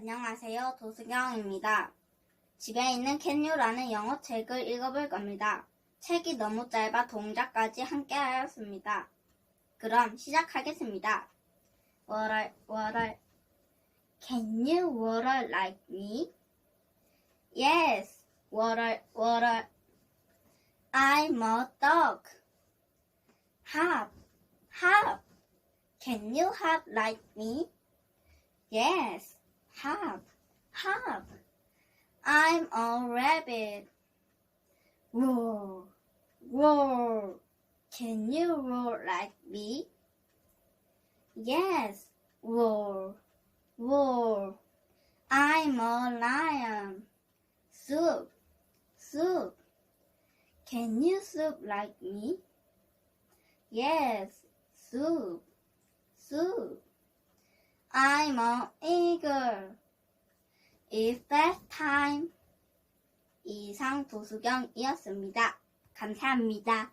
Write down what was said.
안녕하세요. 도수경입니다. 집에 있는 캔유라는 영어 책을 읽어볼 겁니다. 책이 너무 짧아 동작까지 함께 하였습니다. 그럼 시작하겠습니다. Water, water. Can you water like me? Yes, water, water. I'm a dog. Hop, hop. Can you hop like me? Yes, hop, hop. I'm a rabbit. Roar, roar. Can you roar like me? Yes, roar, roar. I'm a lion. Soup, soup. Can you soup like me? Yes, soup, soup. I'm an eagle. It's that time. 이상 도수경이었습니다. 감사합니다.